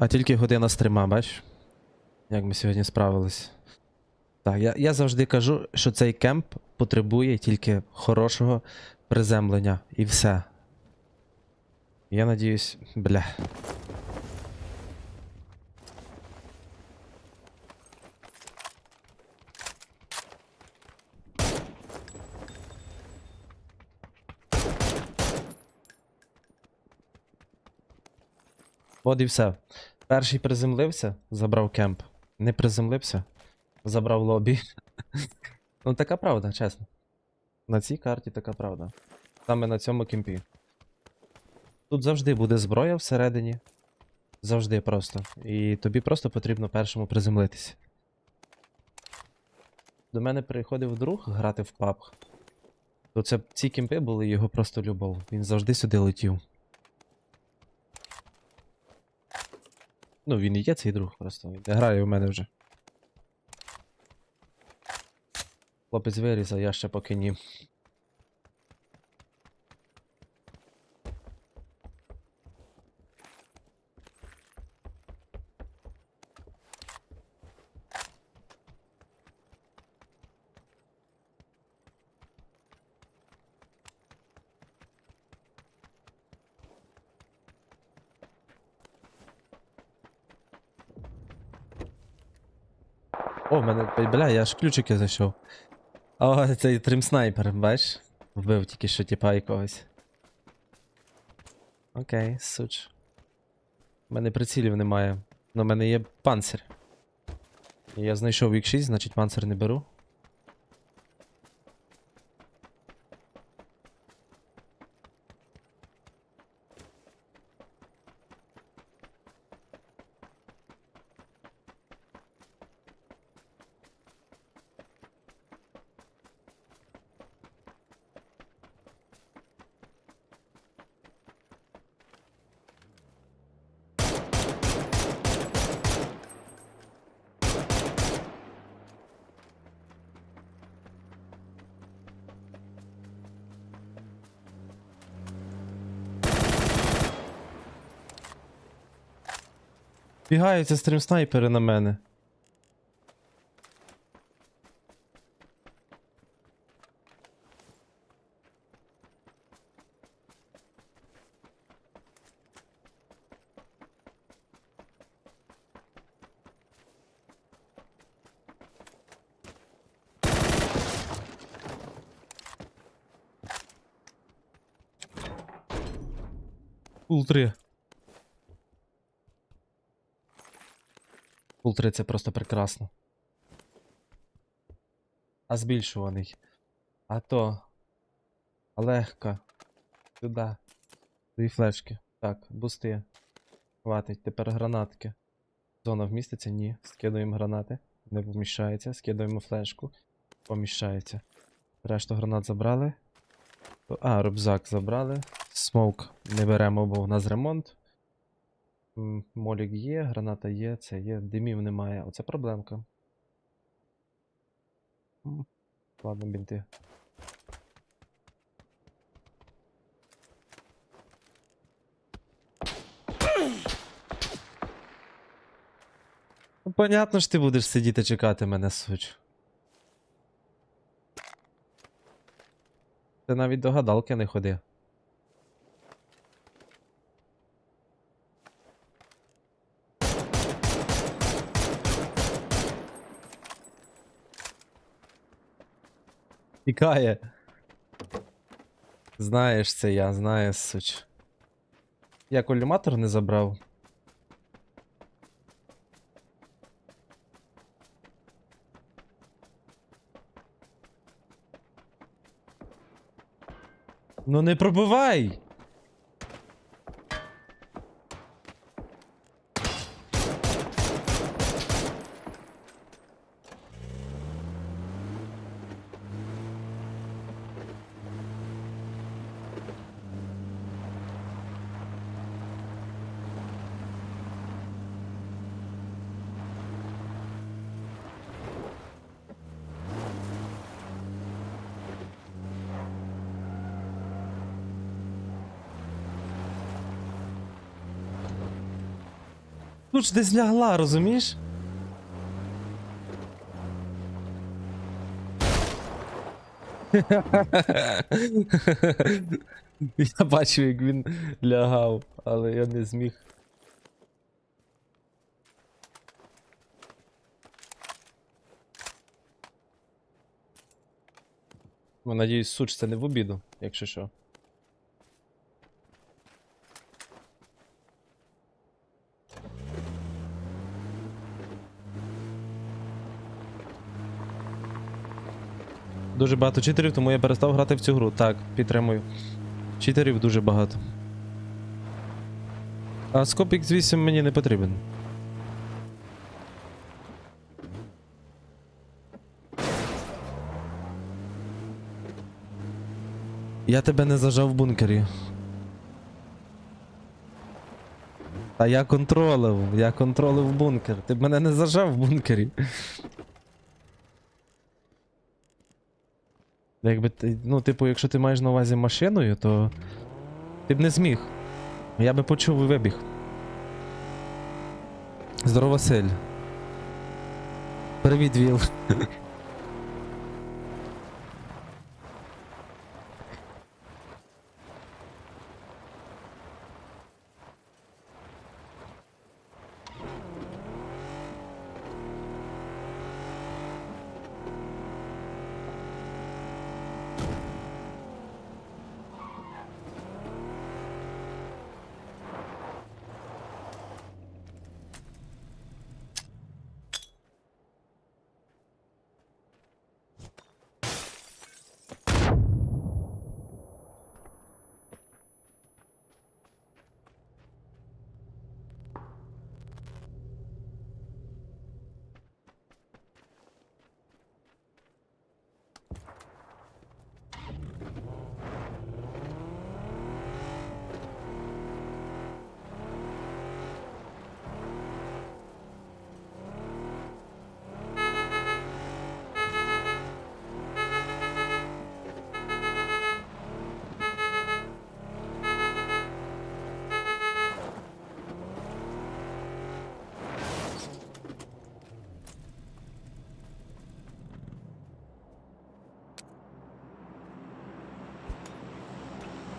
А тільки година стрима, бач? Як ми сьогодні справились. Так, я, я завжди кажу, що цей кемп потребує тільки хорошого приземлення і все. Я надіюсь, бля. От і все. Перший приземлився, забрав кемп. Не приземлився, забрав лобі. ну, така правда, чесно. На цій карті така правда. Саме на цьому кемпі. Тут завжди буде зброя всередині. Завжди просто. І тобі просто потрібно першому приземлитися. До мене приходив друг грати в PUBG. То це ці кемпи були його просто любов. Він завжди сюди летів. Ну, він і є цей друг просто. Він грає у мене вже. Хлопець вирізав, я ще поки ні. О, в мене. Бля, я ж ключики зайшов. О, цей трим-снайпер, бачиш? Вбив тільки що тіпа якогось. Окей, суч. У мене прицілів немає. Но в мене є панцир. Я знайшов вік 6, значить панцир не беру. Бігаються стрім-снайпери на мене. Пул 3. Пул 3 це просто прекрасно. А збільшуваний. А то. Легко. Сюди. Дві флешки. Так, бусти. Хватить. Тепер гранатки. Зона вміститься? Ні. Скидуємо гранати. Не поміщається. Скидуємо флешку. Поміщається. Решту гранат забрали. А, рюкзак забрали. Смоук не беремо, бо в нас ремонт. Молік є, граната є, це є, димів немає. Оце проблемка. Ладно, бінти. Ну, понятно ж ти будеш сидіти чекати мене, суч. Ти навіть до гадалки не ходи. Тікає. Знаєш це я, знаю, суч. Я коліматор не забрав. Ну не пробивай! Тут десь лягла, розумієш? Я бачив, як він лягав, але я не зміг. Надіюсь, суч це не в обіду, якщо що. Дуже багато читерів, тому я перестав грати в цю гру. Так, підтримую. Читерів дуже багато. А скоп X8 мені не потрібен. Я тебе не зажав в бункері. Та я контролив, я контролив бункер. Ти б мене не зажав в бункері. Якби ти, ну, типу, якщо ти маєш на увазі машиною, то ти б не зміг. Я би почув і вибіг. Здорово, Василь. Привіт, Віл.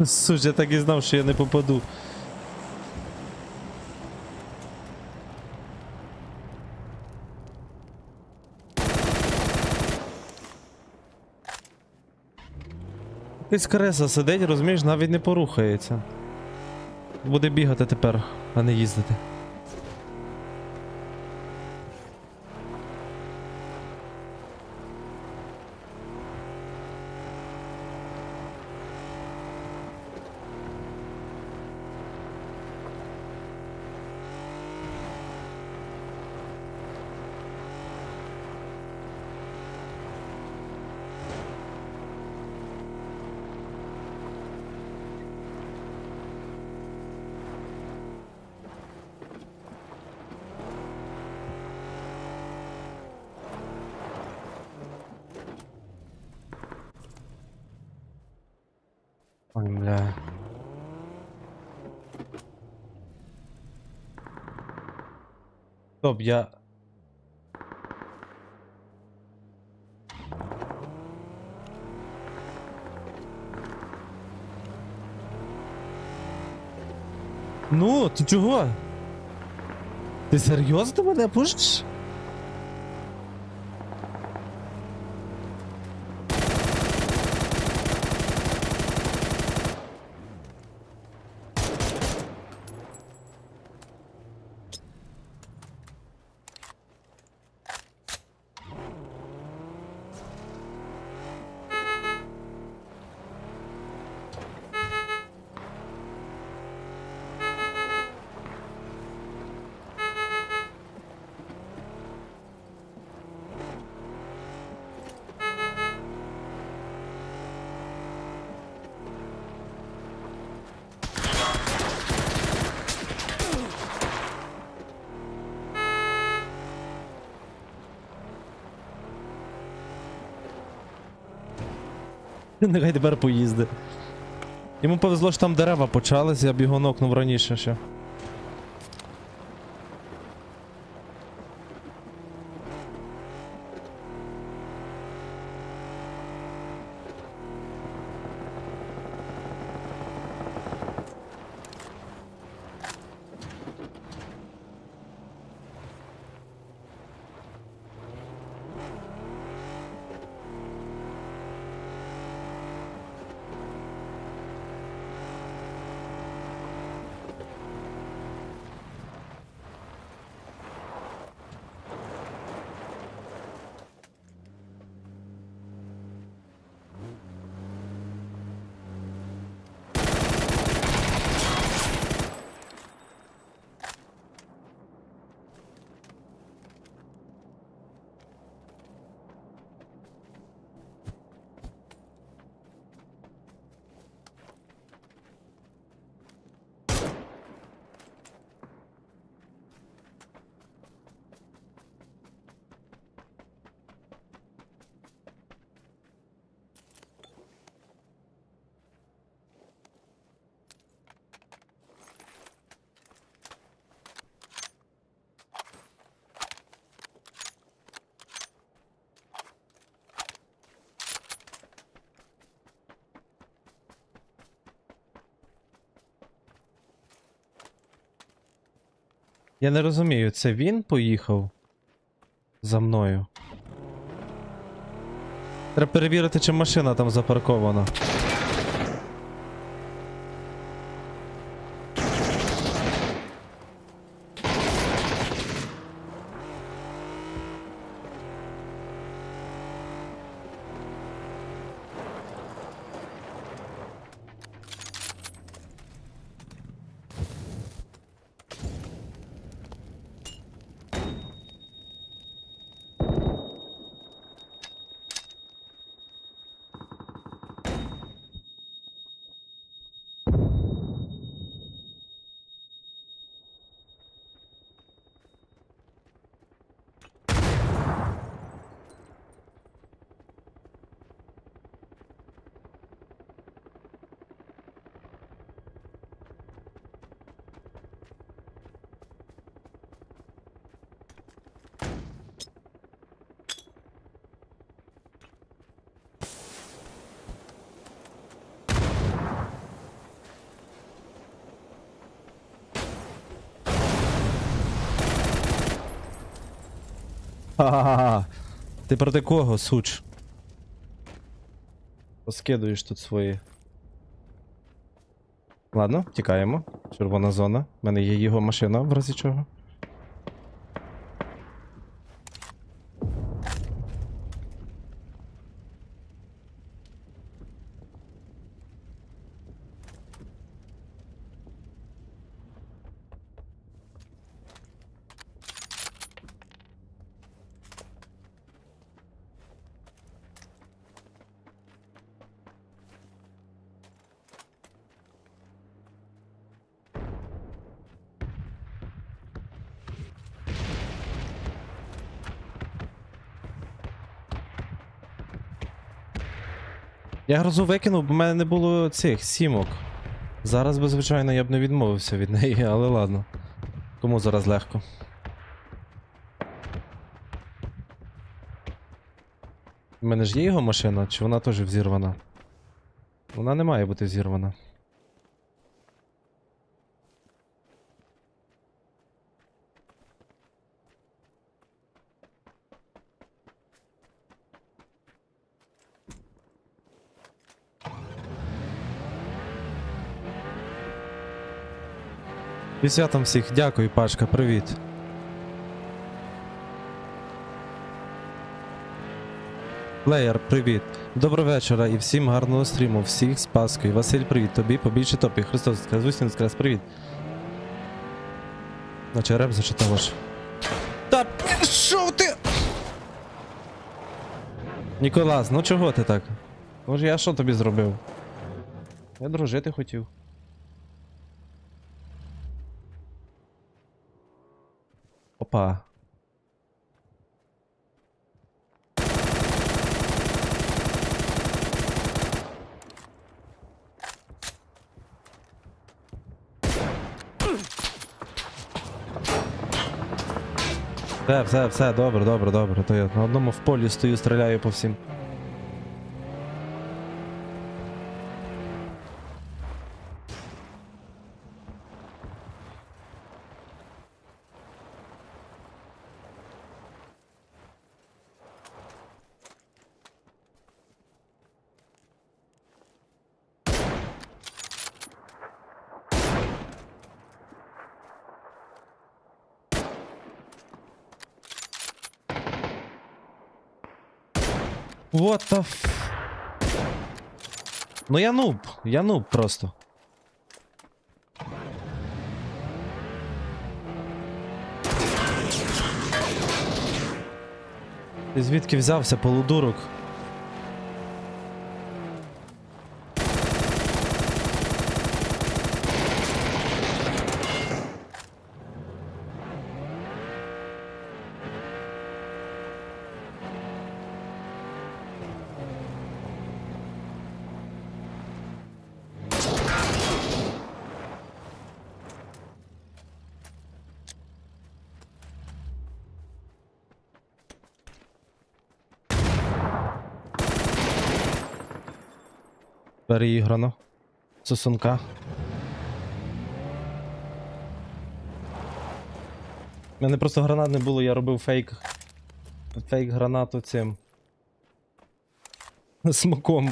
Суть, я так і знав, що я не попаду. Якась креса сидить, розумієш, навіть не порухається. Буде бігати тепер, а не їздити. Ой, бля. Стоп, я. Ну, ти чого? Ти серйозно мене пушиш? Нехай тепер поїзди. Йому повезло, що там дерева почались, я б його нокнув раніше ще. Я не розумію, це він поїхав за мною. Треба перевірити, чи машина там запаркована. Ха-ха-ха. Ти проти кого, суч? Поскидуєш тут свої. Ладно, тікаємо. Червона зона. У мене є його машина, в разі чого. Я грозу викинув, бо в мене не було цих сімок. Зараз би, звичайно, я б не відмовився від неї, але ладно. Кому зараз легко. У мене ж є його машина, чи вона теж взірвана? Вона не має бути взірвана. І святом всіх, дякую, Пашка, привіт. Плеєр, привіт. Доброго вечора і всім гарного стріму. Всіх з Паскою. Василь, привіт. Тобі побільше топів. Христос Воскрес, Воскрес, привіт. Наче реп зачитав аж. Та пішов ти! Ніколас, ну чого ти так? Може я що тобі зробив? Я дружити хотів. Опа. Все, все, все, добре, добре, добре. То я на одному в полі стою, стріляю по всім. What the f... Ну я нуб, я нуб просто. Ти звідки взявся, полудурок? Переіграно. Сосунка. У мене просто гранат не було, я робив фейк. Фейк гранату цим. Смоком.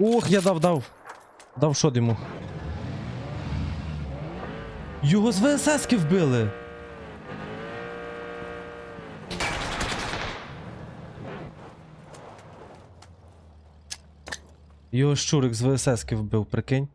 Ох, я дав, дав. Дав шот йому. Його з ВССки вбили. Його щурик з ВССки вбив, прикинь.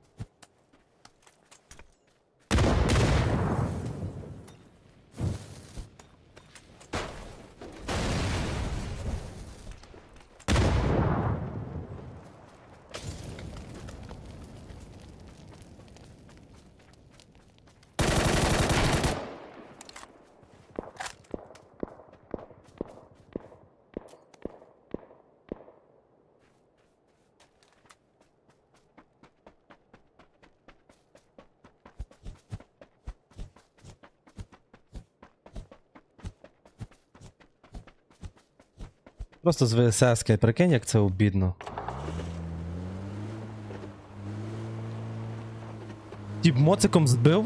Просто з ВСС, прикинь, як це обідно. Тіп моциком збив?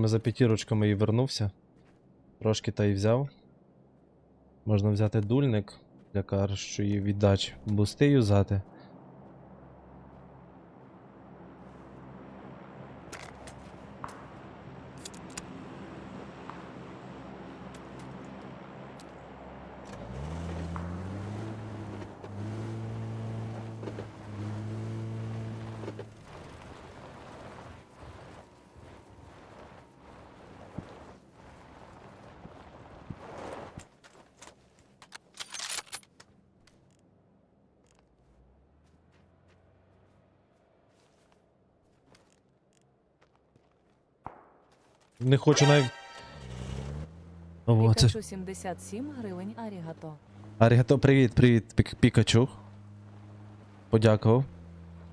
Там за п'ятірочками і вернувся. Трошки та й взяв. Можна взяти дульник для її віддач. Бусти юзати. Не хочу навіть. О, це. Пікачу 77 гривень арігато. Арігато, привіт, привіт, Пік- Пікачу. Подякував.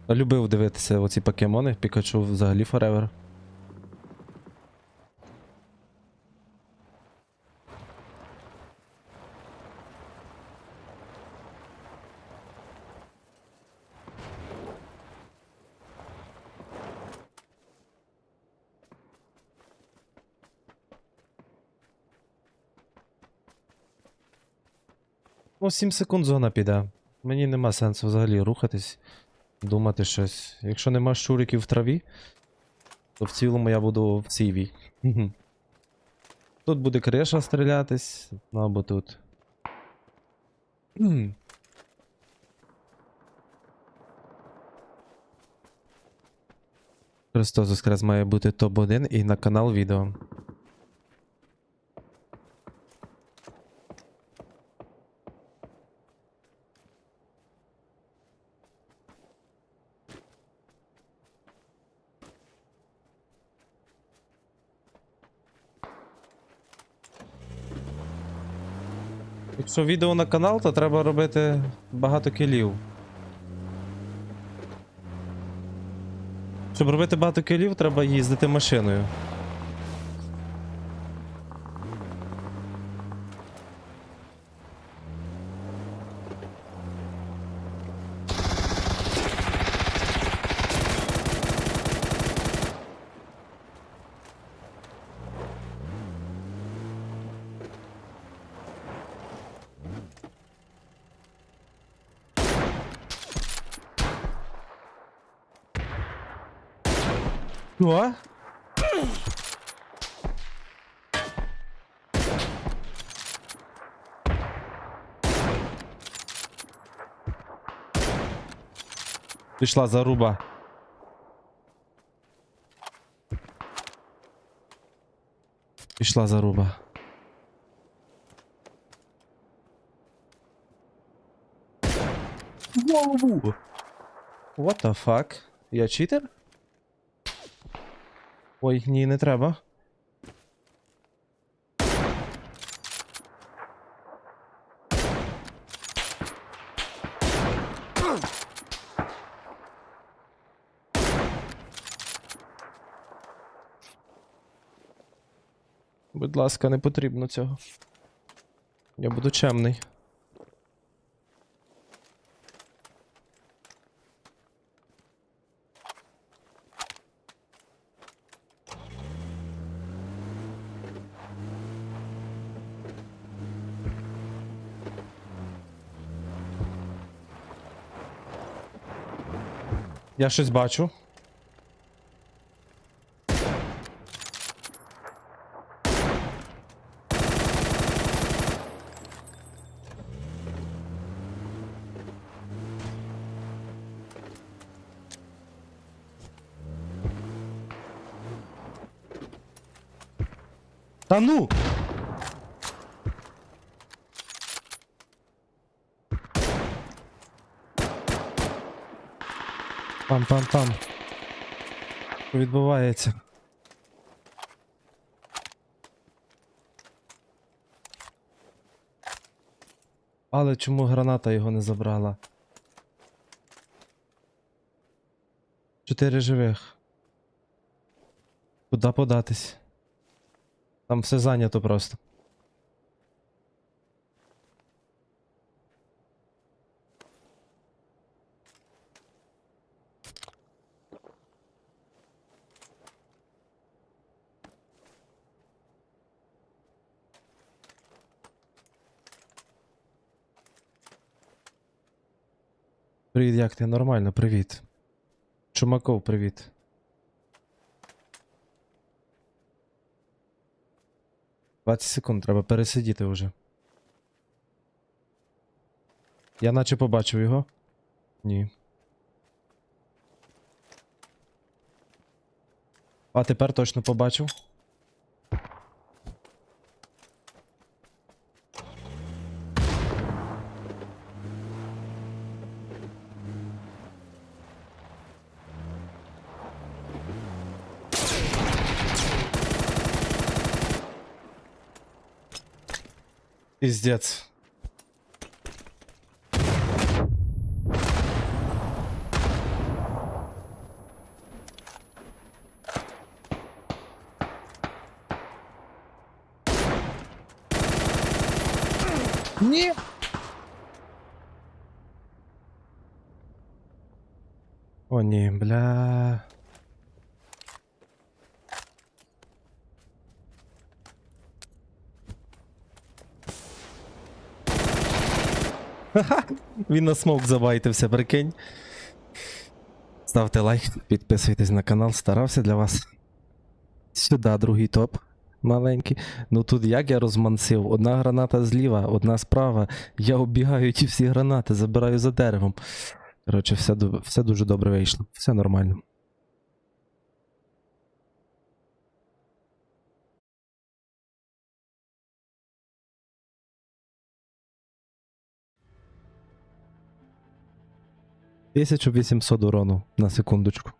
Любив дивитися оці покемони. Пікачу взагалі forever. Ну, 7 секунд зона піде. Мені нема сенсу взагалі рухатись, думати щось. Якщо нема щуриків в траві, то в цілому я буду в сіві. Тут буде криша стрілятись, ну або тут. Христос Воскрес має бути топ-1 і на канал відео. Якщо відео на канал, то треба робити багато кілів. Щоб робити багато кілів, треба їздити машиною. Що? Пішла заруба. Пішла заруба. What the fuck? Я читер? Ой, ні, не треба. Будь ласка, не потрібно цього. Я буду чемний. Я щось бачу. Та ну! Пам-пам-пам. Що відбувається? Але чому граната його не забрала? Чотири живих. Куда податись? Там все зайнято просто. Привіт, як ти? Нормально, привіт. Чумаков, привіт. Двадцять секунд, треба пересидіти вже. Я наче побачив його. Ні. А тепер точно побачив. Пиздец. Ні. О, ні, бля. Він на смок забайтився, прикинь. Ставте лайк, підписуйтесь на канал, старався для вас. Сюди другий топ. Маленький. Ну тут як я розмансив? Одна граната зліва, одна справа. Я оббігаю ті всі гранати, забираю за деревом. Коротше, все, все дуже добре вийшло. Все нормально. Тисячу вісімсот урону на секундочку.